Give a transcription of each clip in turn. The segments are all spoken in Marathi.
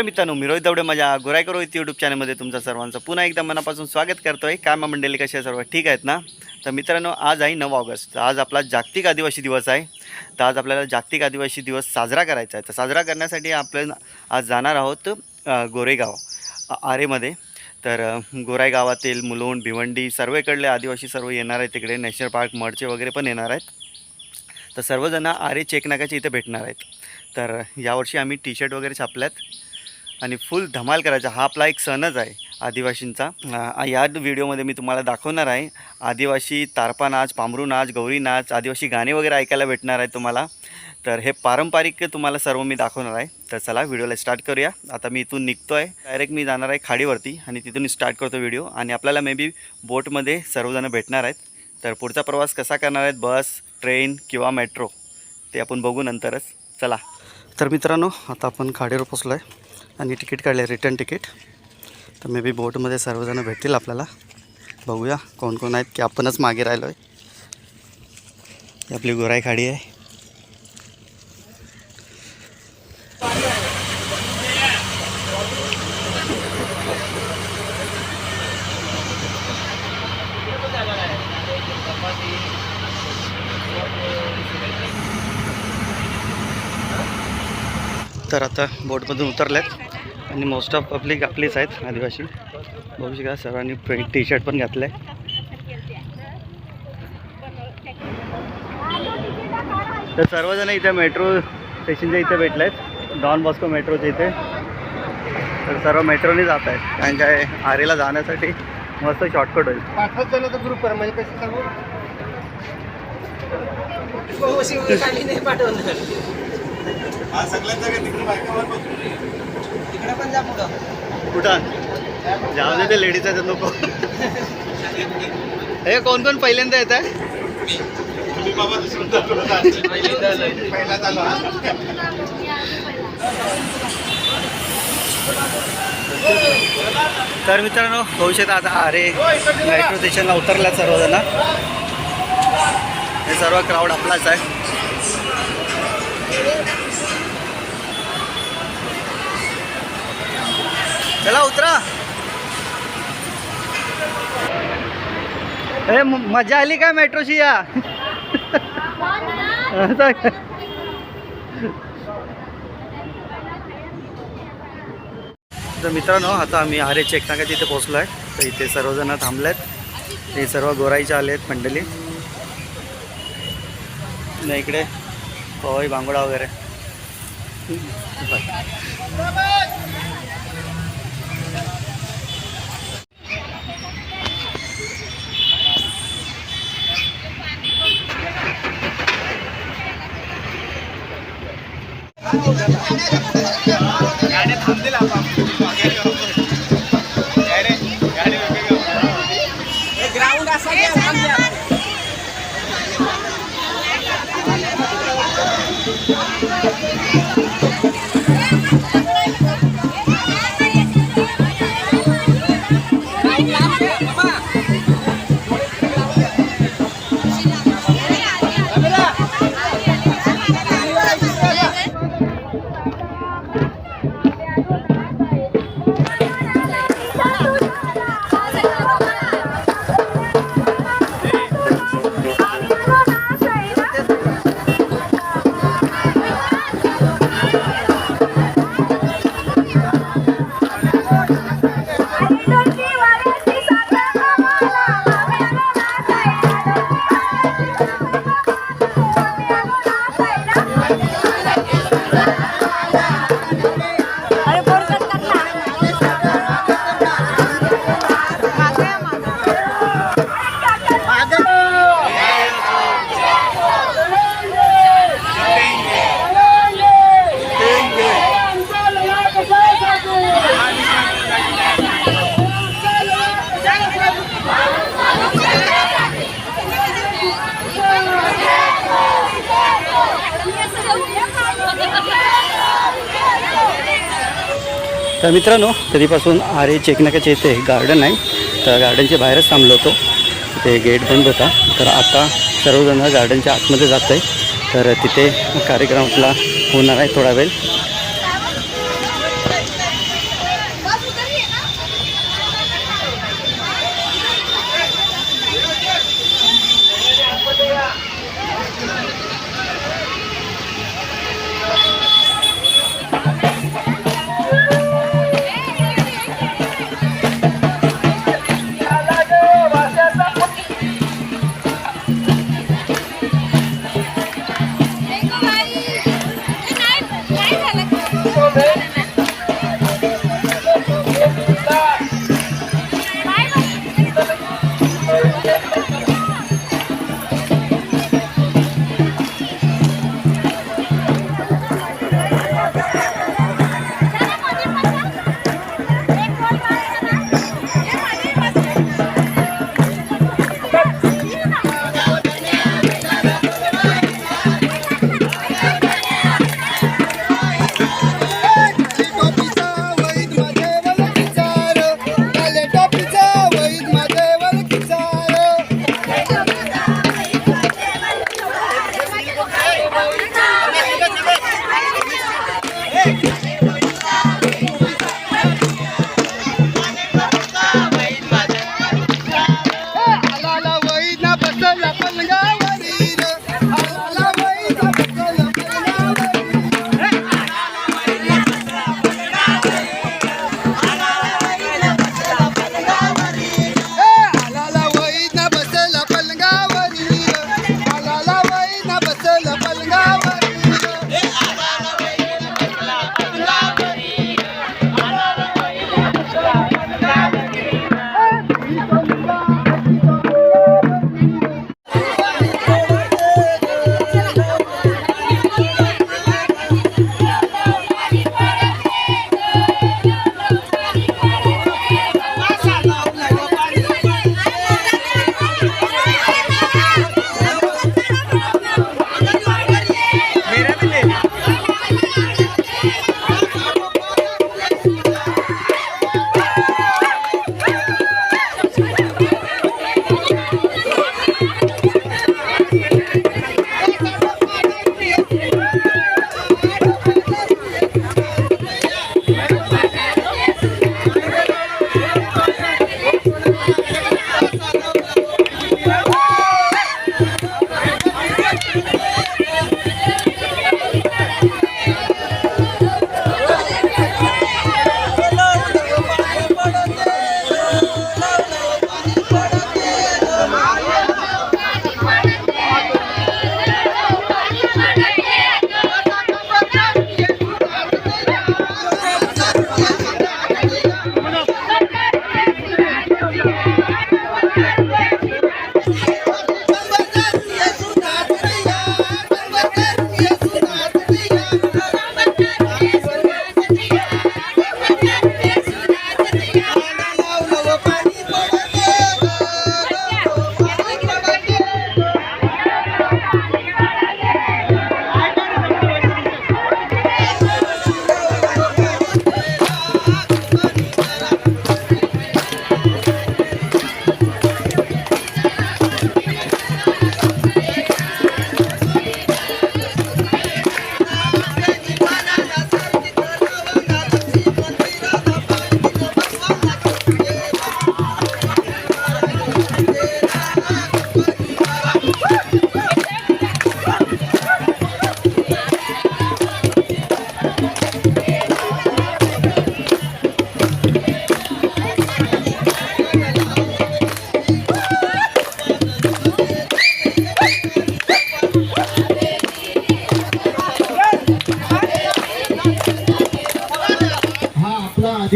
नमस्कार मित्रांनो मी रोहित दवडे माझ्या गोरायकर रोहित यूट्यूब चॅनलमध्ये तुमचं सर्वांचं पुन्हा एकदा मनापासून स्वागत करतो आहे काय मंडळी कशा आहे सर्व? ठीक आहेत ना? तर मित्रांनो आज आहे नऊ ऑगस्ट. आज आपला जागतिक आदिवासी दिवस आहे. तर आज आपल्याला जागतिक आदिवासी दिवस साजरा करायचा आहे. तर साजरा करण्यासाठी आपण आज जाणार आहोत गोरेगाव आरेमध्ये. तर गोराई गावातील मुलुंड भिवंडी सर्वेकडले आदिवासी सर्व येणार आहेत तिकडे. नॅशनल पार्क मडचे वगैरे पण येणार आहेत. तर सर्वजण आरे चेकनाकाचे इथं इथे भेटणार आहेत. तर यावर्षी आम्ही टी शर्ट वगैरे छापल्यात. आणि फुल धमाल करायचा. हा आपला एक सणच आहे आदिवासींचा. या व्हिडिओमध्ये मी तुम्हाला दाखवणार आहे. आदिवासी तारपा नाच पांभरू नाच गौरी नाच आदिवासी गाणे वगैरे ऐकायला भेटणार आहे तुम्हाला. तर हे पारंपरिक तुम्हाला सर्व मी दाखवणार आहे. तर चला व्हिडिओला स्टार्ट करूया. आता मी इथून निघतो आहे डायरेक्ट मी जाणार आहे खाडीवरती आणि तिथून स्टार्ट करतो व्हिडिओ. आणि आपल्याला मे बी बोटमध्ये सर्वजण भेटणार आहेत. तर पुढचा प्रवास कसा करणार आहेत? बस ट्रेन किंवा मेट्रो ते आपण बघू नंतरच. चला. तर मित्रांनो आता आपण खाडीवर पोचलो आहे आणि तिकीट काढले रिटर्न तिकीट तर मे बी बोटमध्ये सर्वजण भेटतील आपल्याला. बघूया कोण कोण आहेत की आपणच मागे राहिलो आहे आपली गोराई खाडी आहे. तर आता बोटमधून उतरल्यात आणि मोस्ट ऑफ पब्लिक आपलीच आहेत आदिवासी. बघू शका सर्वांनी टी शर्ट पण घातलं आहे तर सर्वजण इथे मेट्रो स्टेशनच्या इथे भेटले आहेत डॉन बॉस्को मेट्रोच्या इथे. तर सर्व मेट्रोने जात आहेत. कारण काय आरेला जाण्यासाठी मस्त शॉर्टकट होईल. पाठवत जा पुढं. कुठं? जाऊ दे ते लेडीज आहेत नको. हे कोण कोण पहिल्यांदा येत आहे? तर मित्रांनो शकता आता अरे मेट्रो स्टेशनला उतरल्या सर्वजण. हे सर्व क्राऊड आपलाच आहे. चला उतरा. ए म- मजा आली काय मेट्रोची या? तर मित्रांनो आता आम्ही आरे चेकनाका तिथे पोहोचलो आहे तर इथे सर्वजण थांबले आहेत हे सर्व गोराईचे आले आहेत मंडळी. न इकडे पवई बांगोडा वगैरे. ग्राउंड असा तर मित्रांनो कधीपासून आरे चेकनाकाच्या इथे गार्डन आहे. तर गार्डनच्या बाहेरच थांबलो होतो. तिथे गेट बंद होता. तर आता सर्वजण गार्डनच्या आतमध्ये जात आहे तर तिथे कार्यक्रम आपला होणार आहे थोडा वेळ.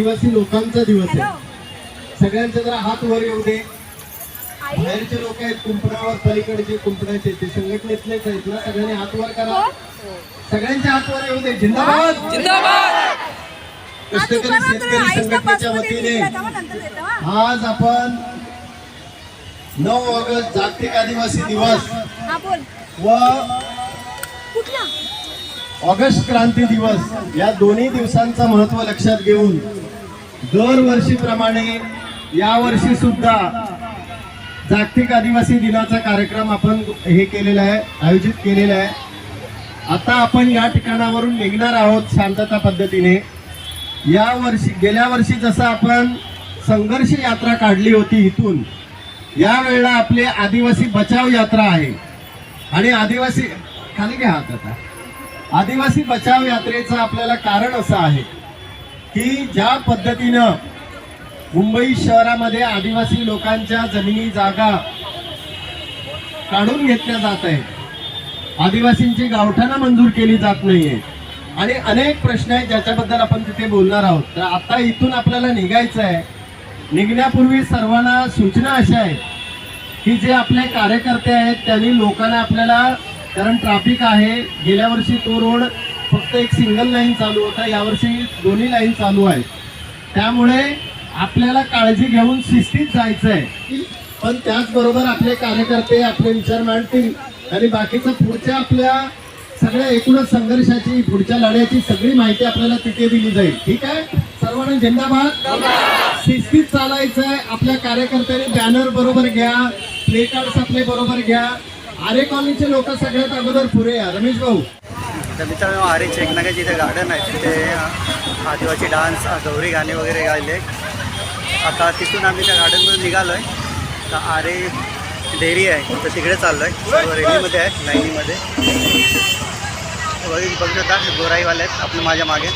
आदिवासी लोकांचा दिवस आहे. सगळ्यांचे जरा हात वर येऊ दे. बाहेरचे लोक आहेत कुंपणावर पलीकडचे कुंपणाचे ते संघटनेतलेच आहेत ना सगळ्यांनी हात वर करा. सगळ्यांचे हात वर येऊ दे. जिंदाबाद. कष्टकरी शेतकरी संघटनेच्या वतीने. आज आपण नऊ ऑगस्ट जागतिक आदिवासी दिवस हा व ऑगस्ट क्रांती दिवस. या दोन्ही दिवसांचं महत्त्व लक्षात घेऊन दरवर्षीप्रमाणे यावर्षी सुद्धा जागतिक आदिवासी दिनाचा कार्यक्रम आपण हे केलेला आहे आयोजित केलेला आहे. आता आपण या ठिकाणावरून निघणार आहोत शांतता पद्धतीने. या वर्षी गेल्या वर्षी जसं आपण संघर्ष यात्रा काढली होती इथून यावेळेला आपली आदिवासी बचाव यात्रा आहे. आणि आदिवासी खाली घ्या हात आता. आदिवासी बचाव यात्रेचं आपल्याला कारण असं आहे. की ज्या पद्धतीनं मुंबई शहरामध्ये आदिवासी लोकांच्या जमिनी जागा काढून घेतल्या जात आहे आदिवासींची गावठाणं मंजूर केली जात नाहीये. आणि अनेक प्रश्न आहेत ज्याच्याबद्दल आपण तिथे बोलणार आहोत. तर आता इथून आपल्याला निघायचं आहे. निघण्यापूर्वी सर्वांना सूचना अशा आहेत की जे आपले कार्यकर्ते आहेत त्यांनी लोकांना आपल्याला कारण ट्रॅफिक आहे गेल्या वर्षी तो रोड फक्त एक सिंगल लाईन चालू होता यावर्षी दोन्ही लाईन चालू आहेत. त्यामुळे आपल्याला काळजी घेऊन शिस्तीत जायचं आहे पण त्याचबरोबर आपले कार्यकर्ते आपले विचार मांडतील आणि बाकीचं पुढच्या आपल्या सगळ्या एकूणच संघर्षाची पुढच्या लढ्याची सगळी माहिती आपल्याला तिथे दिली जाईल. ठीक आहे? सर्वांना झेंडाबाद शिस्तीत चालायचं आहे आपल्या कार्यकर्त्यांनी बॅनर बरोबर घ्या प्ले कार्ड्स आपले बरोबर घ्या. आरे कॉलनीचे लोक सगळ्यात अगोदर पुरे या. रमेश भाऊ. तर मित्रांनो आरे चेकनागाचे इथे गार्डन आहे तिथे आदिवासी डान्स गौरी गाणे वगैरे गायले. आता तिथून आम्ही त्या गार्डनमधून निघालो आहे तर आरे डेअरी आहे तर तिकडे चाललो आहे रेल्वेमध्ये आहे लाईनीमध्ये. बघू बघू शकता गोराईवाले आहेत आपलं माझ्या मागे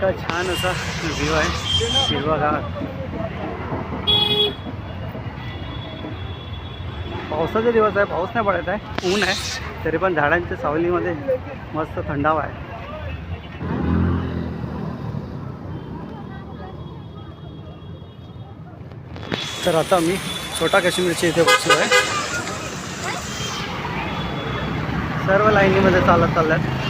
काय छान असा व्ह्यू आहे. हिरवागार पावसाचा दिवस आहे पाऊस नाही पडत आहे. ऊन आहे तरी पण झाडांच्या सावलीमध्ये मस्त थंडावा आहे. तर आता मी छोटा काश्मीरच्या इथे बसलो आहे सर्व लाईनीमध्ये चालत चालल्यात.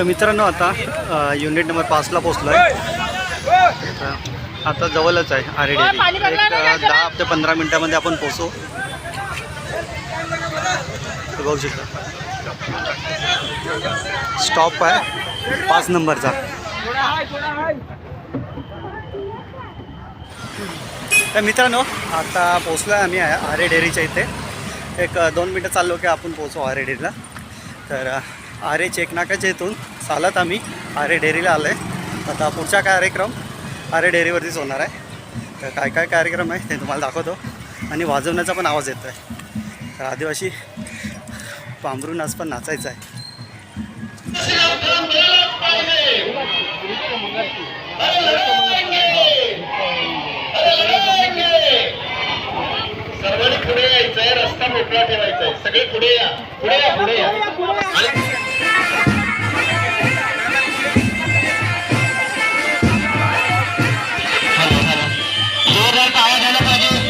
तर मित्रांनो आता युनिट नंबर पाचला पोचलो आहे आता जवळच आहे आरे डेअरी एक दहा ते पंधरा मिनटामध्ये आपण पोचू बघू शकता. स्टॉप आहे. पाच नंबरचा. तर मित्रांनो आता पोचलो आहे आम्ही आरे डेअरीच्या इथे. एक दोन मिनटं चाललो की आपण पोचू आरे डेअरीला तर आरे चेकनाकाच्या इथून चालत आम्ही. आरे डेअरीला आलो आहे आता पुढचा कार्यक्रम आरे डेअरीवरतीच होणार आहे. तर काय काय कार्यक्रम आहे ते तुम्हाला दाखवतो. आणि वाजवण्याचा पण आवाज येतो आहे तर आदिवासी पांभरून आज पण नाचायचं आहे. सर्वांनी पुढे यायचंय. रस्ता मोकळा ठेवायचा आहे सगळे पुढे या. पुढे या पुढे या. आवाज आला पाहिजे.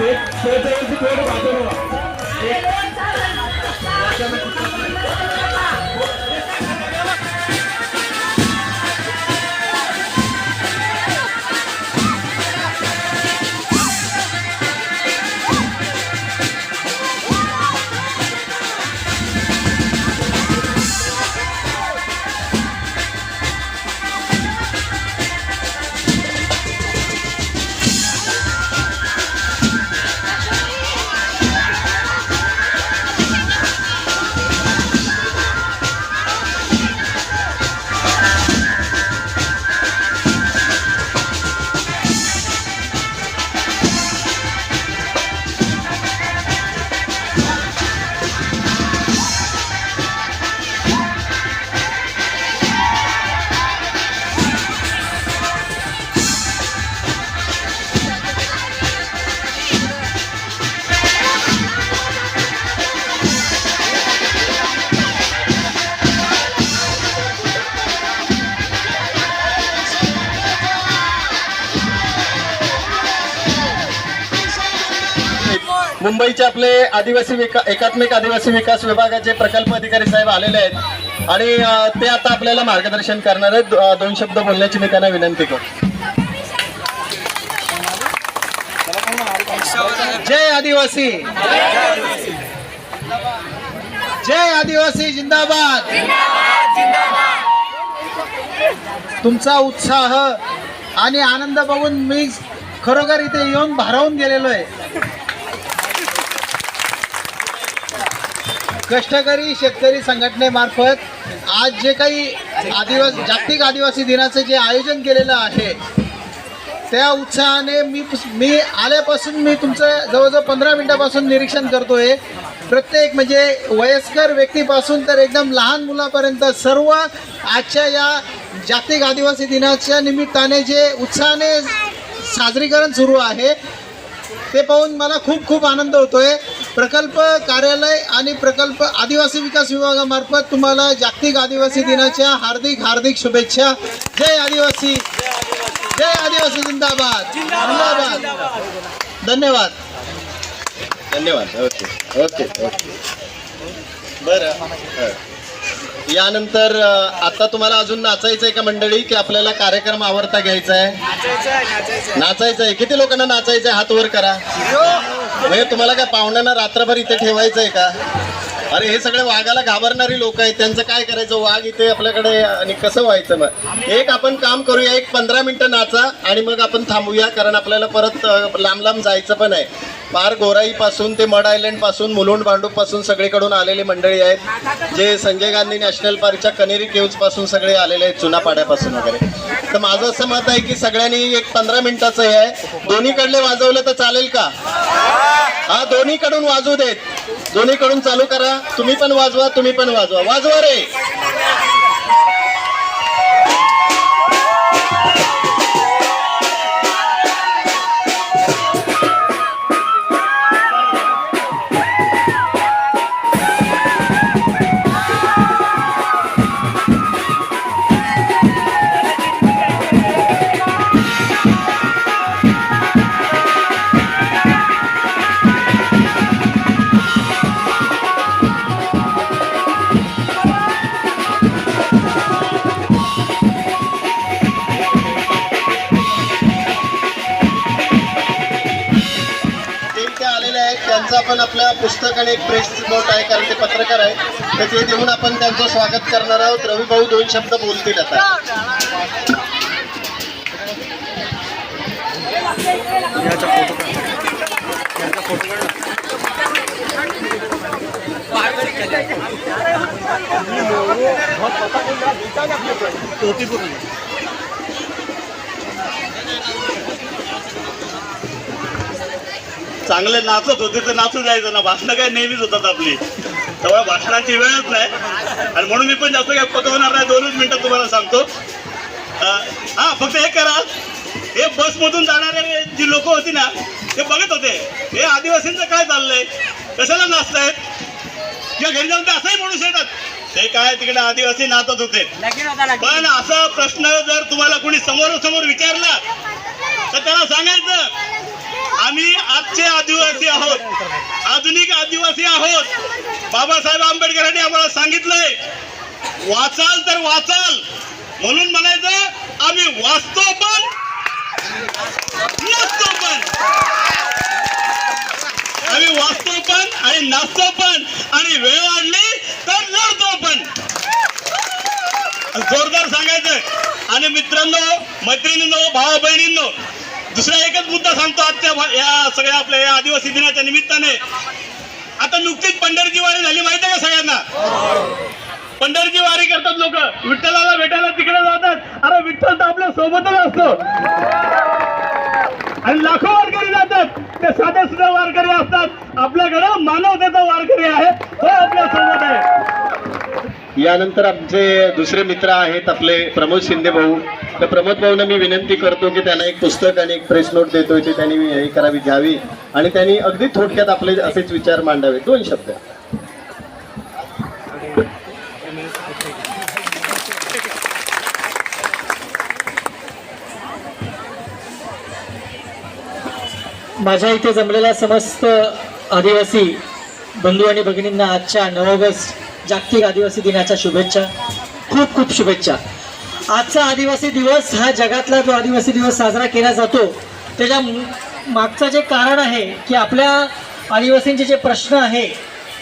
तेलवण पडत, तेलवण पडत बाये. तेलवण पडत, तेलवण पडत मुंबईचे आपले आदिवासी विका एकात्मिक आदिवासी विकास विभागाचे प्रकल्प अधिकारी साहेब आलेले आहेत. आणि ते आता आपल्याला मार्गदर्शन करणार आहेत. दोन शब्द बोलण्याची मी त्यांना विनंती करतो. जय आदिवासी. जय आदिवासी जिंदाबाद. तुमचा उत्साह आणि आनंद बघून मी खरोखर इथे येऊन भारावून गेलेलो आहे. कष्टकरी शेतकरी संघटनेमार्फत आज जे काही आदिवासी जागतिक आदिवासी दिनाचं जे आयोजन केलेलं आहे त्या उत्साहाने मी मी आल्यापासून मी तुमचं जवळजवळ पंधरा मिनटापासून निरीक्षण करतोय. प्रत्येक म्हणजे वयस्कर व्यक्तीपासून तर एकदम लहान मुलापर्यंत सर्व आजच्या या जागतिक आदिवासी दिनाच्या निमित्ताने जे उत्साहाने साजरीकरण सुरू आहे ते पाहून मला खूप खूप आनंद होतोय. प्रकल्प कार्यालय आणि प्रकल्प आदिवासी विकास विभागामार्फत तुम्हाला जागतिक आदिवासी दिनाच्या हार्दिक हार्दिक शुभेच्छा. जय आदिवासी. जय आदिवासी जिंदाबाद. जिंदाबाद. धन्यवाद. धन्यवाद. ओके. ओके. ओके. बरं. हं. यानंतर आता तुम्हाला अजून नाचायचं आहे का मंडळी? की आपल्याला कार्यक्रम आवडता घ्यायचा आहे? नाचायचं आहे किती लोकांना नाचायचं आहे? हात वर करा. म्हणजे तुम्हाला काय पाहुण्यांना रात्रभर इथे ठेवायचं आहे का? अरे हे सगळे वाघाला घाबरणारी लोक आहेत. त्यांचं काय करायचं? वाघ इथे आपल्याकडे आणि कसं व्हायचं मग? एक आपण काम करूया एक पंधरा मिनिटं नाचा आणि मग आपण थांबूया कारण आपल्याला परत लांब लांब जायचं पण आहे. पार गोराईपासून ते मड आयलंडपासून मुलुंड भांडूपपासून सगळीकडून आलेली मंडळी आहेत जे संजय गांधी नॅशनल पार्कच्या कनेरी केव्जपासून सगळे आलेले आहेत चुनापाड्यापासून वगैरे. तर माझं असं मत आहे की सगळ्यांनी एक पंधरा मिनिटाचं हे आहे. दोन्हीकडले वाजवलं तर चालेल का? हा दोन्हीकडून वाजवू देत. दोन्हीकडून चालू करा. तुम्ही पण वाजवा तुम्ही पण वाजवा. वाजवा रे! पुस्तक आणि एक प्रेस नोट आहे कारण ते पत्रकार आहे तर ते देऊन आपण त्यांचं स्वागत करणार आहोत. रवी भाऊ दोन शब्द बोलतील आता. याचा चांगले नाचत होते तर नाचू जायचं ना. भाषणं काय नेहमीच होतात आपली. तेव्हा भाषणाची वेळच नाही. आणि म्हणून मी पण जास्त काय पकवणार नाही. दोनच मिनिटं तुम्हाला सांगतो. हा फक्त हे करा. हे बसमधून जाणारे जी लोक होती ना ते बघत होते. हे आदिवासींचं काय चाललंय? कशाला नाचतायत? किंवा घरी जाऊन ते असंही म्हणू शकतात. ते काय तिकडे आदिवासी नाचत होते. पण असा प्रश्न जर तुम्हाला कोणी समोरासमोर विचारला तर त्याला सांगायचं. आम्ही आजचे आदिवासी आहोत. आधुनिक आदिवासी आहोत. बाबासाहेब आंबेडकरांनी आम्हाला सांगितलंय वाचाल तर वाचाल. म्हणून म्हणायचं आम्ही वाचतो पण नसतो पण. आम्ही वाचतो पण आणि नाचतो पण. आणि वेळ आणली तर लढतो पण. जोरदार सांगायचं आणि मित्रांनो मैत्रिणींनो भावा बहिणींनो दुसरा एकच मुद्दा सांगतो आजच्या या सगळ्या आपल्या या आदिवासी दिनाच्या निमित्ताने. आता नुकतीच पंढरीची वारी झाली माहिती आहे का सगळ्यांना? पंढरीची वारी करतात लोक. विठ्ठलाला भेटायला तिकडे जातात. अरे विठ्ठल तर आपल्या सोबतच असतो. आणि लाखो वारकरी जातात. ते साधे सुद्धा वारकरी असतात. आपल्याकडं मानवतेचा वारकरी आहे. तो आपल्यासोबत आहे. यानंतर आमचे दुसरे मित्र आहेत आपले प्रमोद शिंदे भाऊ. तर प्रमोद भाऊंना मी विनंती करतो की त्यांना एक पुस्तक आणि एक प्रेस नोट देतोय ते त्यांनी हे करावी घ्यावी. आणि त्यांनी अगदी थोडक्यात आपले असेच विचार मांडावे दोन शब्द. माझ्या इथे जमलेल्या समस्त आदिवासी बंधू आणि भगिनींना आजच्या नऊ ऑगस्ट जागतिक आदिवासी दिनाच्या शुभेच्छा. खूप खूप शुभेच्छा. आजचा आदिवासी दिवस हा जगातला जो आदिवासी दिवस साजरा केला जातो त्याच्या मागचं जे कारण आहे की आपल्या आदिवासींचे जे प्रश्न आहे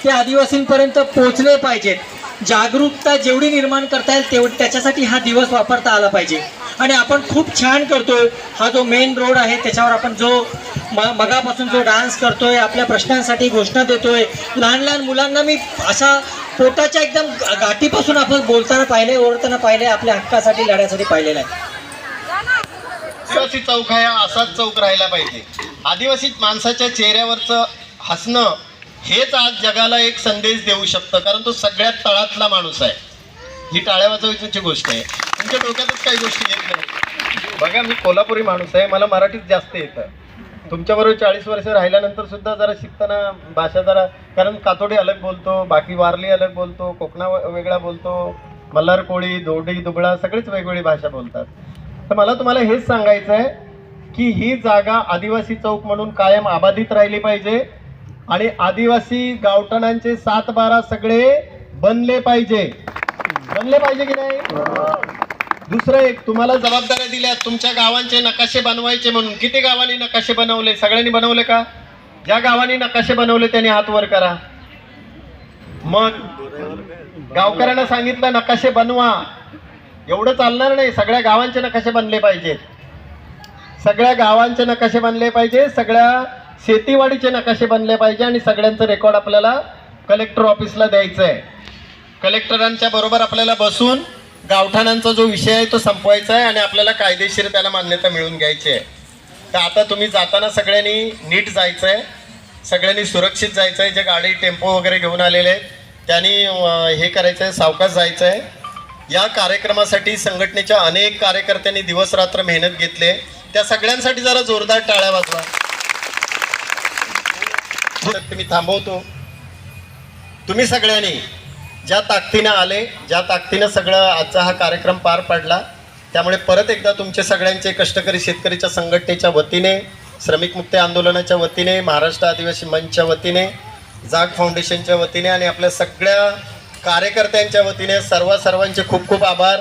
ते आदिवासींपर्यंत पोहोचले पाहिजेत. जागरूकता जेवढी निर्माण करता येईल तेवढी त्याच्यासाठी हा दिवस वापरता आला पाहिजे. आणि आपण खूप छान करतोय. हा जो मेन रोड आहे त्याच्यावर आपण जो म मगापासून जो डान्स करतोय आपल्या प्रश्नांसाठी घोषणा देतोय. लहान लहान मुलांना मी असा पोटाच्या एकदम गाठीपासून आपण बोलताना पाहिले ओरडताना पाहिले आपल्या हक्कासाठी लढ्यासाठी पाहिलेलं आहे. आदिवासी चौक हा असाच चौक राहिला पाहिजे. आदिवासी माणसाच्या चेहऱ्यावरचं हसणं हेच आज जगाला एक संदेश देऊ शकतं कारण तो सगळ्यात तळातला माणूस आहे. ही टाळ्या वाजवायची गोष्ट आहे. तुमच्या डोक्यातच काही गोष्टी येत नाही बघा मी कोल्हापुरी माणूस आहे मला मराठीत जास्त येतं. तुमच्याबरोबर चाळीस वर्ष राहिल्यानंतर सुद्धा जरा शिकताना भाषा जरा कारण कातोडी अलग बोलतो बाकी वारली अलग बोलतो कोकणा वेगळा बोलतो मल्हार कोळी दोडी दुबळा सगळीच वेगवेगळी भाषा बोलतात. तर मला तुम्हाला हेच सांगायचं आहे की ही जागा आदिवासी चौक म्हणून कायम आबाधित राहिली पाहिजे आणि आदिवासी गावठणांचे सात बारा सगळे बनले पाहिजे. बनले पाहिजे की नाही? दुसरं एक तुम्हाला जबाबदाऱ्या दिल्या तुमच्या गावांचे नकाशे बनवायचे म्हणून. किती गावांनी नकाशे बनवले? सगळ्यांनी बनवले का? ज्या गावांनी नकाशे बनवले त्यांनी हात वर करा. मग गावकऱ्यांना सांगितलं नकाशे बनवा. एवढं चालणार नाही. सगळ्या गावांचे नकाशे बनले पाहिजेत. सगळ्या गावांचे नकाशे बनले पाहिजे. सगळ्या शेतीवाडीचे नकाशे बनले पाहिजे आणि सगळ्यांचं रेकॉर्ड आपल्याला कलेक्टर ऑफिसला द्यायचं आहे कलेक्टरांच्या बरोबर आपल्याला बसून गावठाणांचा जो विषय आहे तो संपवायचा आहे आणि आपल्याला कायदेशीर त्याला मान्यता मिळवून घ्यायची आहे. तर आता तुम्ही जाताना सगळ्यांनी नीट जायचं आहे सगळ्यांनी सुरक्षित जायचं आहे जे गाडी टेम्पो वगैरे घेऊन आलेले आहेत त्यांनी हे करायचं आहे सावकाश जायचं आहे या कार्यक्रमासाठी संघटनेच्या अनेक कार्यकर्त्यांनी दिवस रात्र मेहनत घेतली त्या सगळ्यांसाठी जरा जोरदार टाळ्या वाजवा. तुम्ही थांबवतो. तुम्ही सगळ्यांनी ज्या ताकदीनं आले ज्या ताकदीनं सगळं आजचा हा कार्यक्रम पार पडला त्यामुळे परत एकदा तुमचे सगळ्यांचे कष्टकरी शेतकरीच्या संघटनेच्या वतीने श्रमिक मुक्ती आंदोलनाच्या वतीने महाराष्ट्र आदिवासी मंचच्या वतीने जाग फाउंडेशनच्या वतीने आणि आपल्या सगळ्या कार्यकर्त्यांच्या वतीने सर्व सर्वांचे खूप खूप आभार.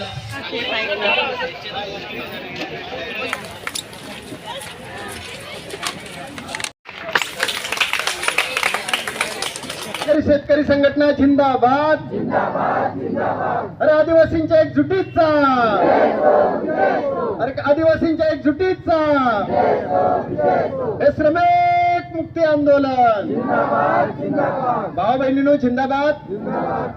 शेतकरी शेतकरी संघटना जिंदाबाद. अरे आदिवासींच्या एकजुटीचा. अरे आदिवासींच्या एकजुटीचा. हे श्रमिक मुक्ती आंदोलन. भाऊ बहिणीनो जिंदाबाद.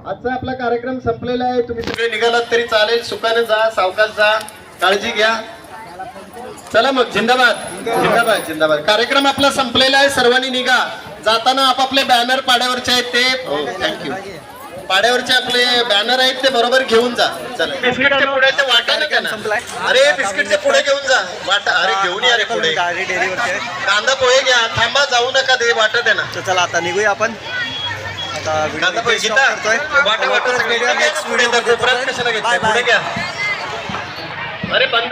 आजचा आपला कार्यक्रम संपलेला आहे. तुम्ही सगळे निघालात तरी चालेल. सुखाने जा सावकाश जा. काळजी घ्या. चला मग जिंदाबाद. जिंदाबाद जिंदाबाद. कार्यक्रम आपला संपलेला आहे. सर्वांनी निघा. जाताना आपापले बॅनर पाड्यावरचे आहेत ते. हो थँक्यू पाड्यावरचे आपले बॅनर आहेत ते बरोबर घेऊन जा. चला. बिस्किटच्या पुढे ते वाटा नका ना? अरे बिस्किटचे पुढे घेऊन जा. वाटा. अरे घेऊन या रे पुढे. कांदा पोहे घ्या. थांबा जाऊ नका ते वाटत आहे ना. तर चला आता निघूया आपण. आता कांदा पोहे व्हिडिओ करतोय. वाटा वाटा घेतलं bye. पुढे घ्या. अरे बंद